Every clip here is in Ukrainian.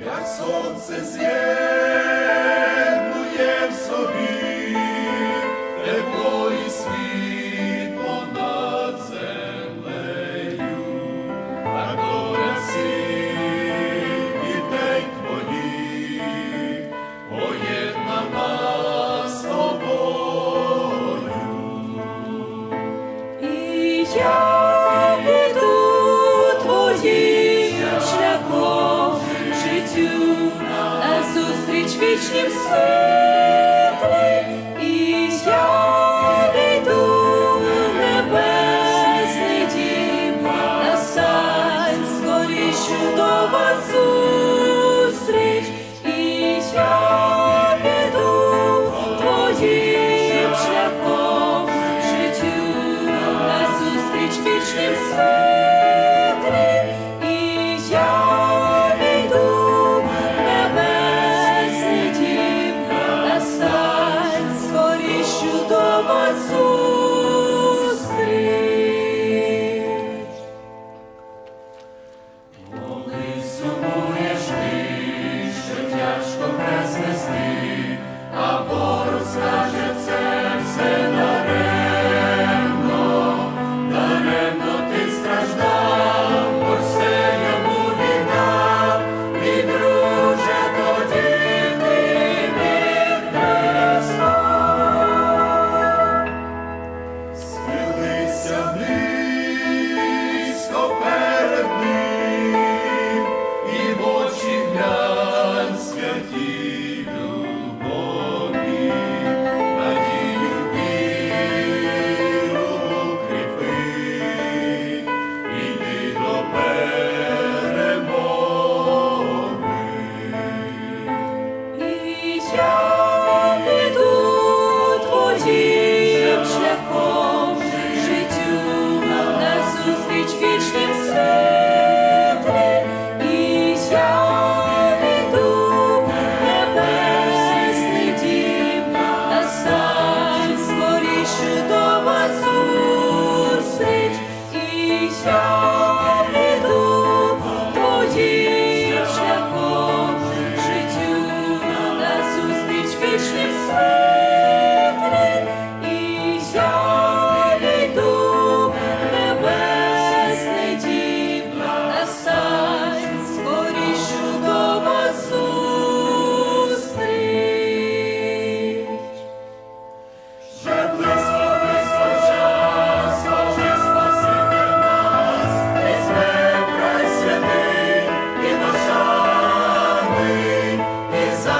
Як сонце з'єднує в собі тепло і світло над землею, дітей твоїх поєднана з тобою. І вічнім світлі, і небесний дім, настань скоріше до вас зустріч, і я піду твоїм шляхом життю назустріч вічним світлі,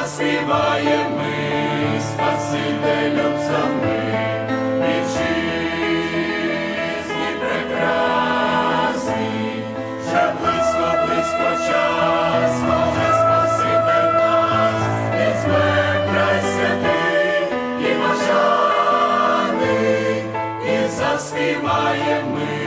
і заспіває ми Спасителю псалми, вітчизні прекрасні. Вже близько, близько час, Боже, Спаситель нас, візьме край святий і бажаний, і заспіває ми.